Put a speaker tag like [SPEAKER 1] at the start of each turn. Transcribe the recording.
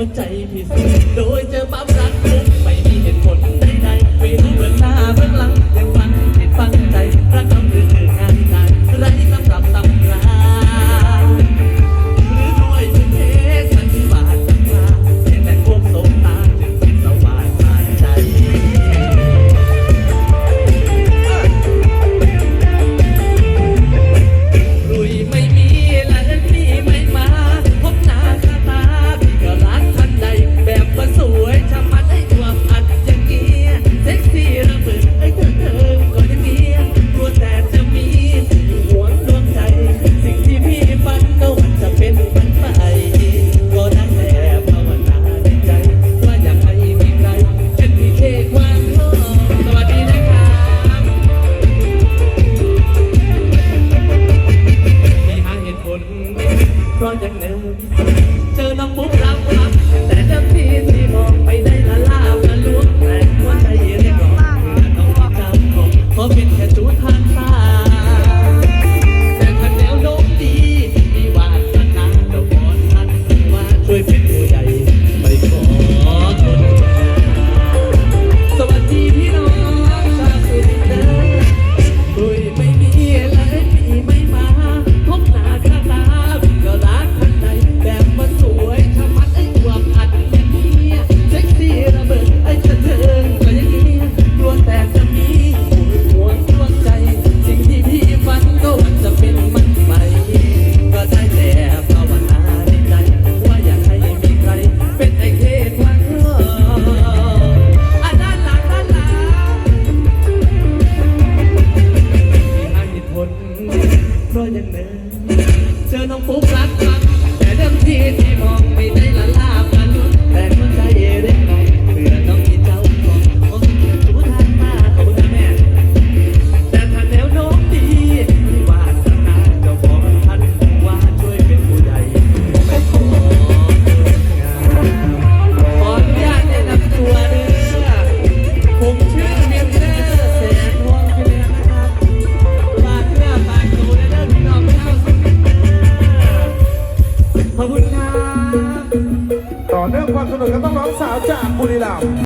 [SPEAKER 1] หัใจผิดโดยเจอปั๊มรัก Para que a vida นั่เลยเจอน้องปุ๊กรักรักแต่เดิงทีที่ ขอบคุณครั
[SPEAKER 2] ต่อเนื่องความสนุกกับต้องร้องสาวจากบุรีรัมย์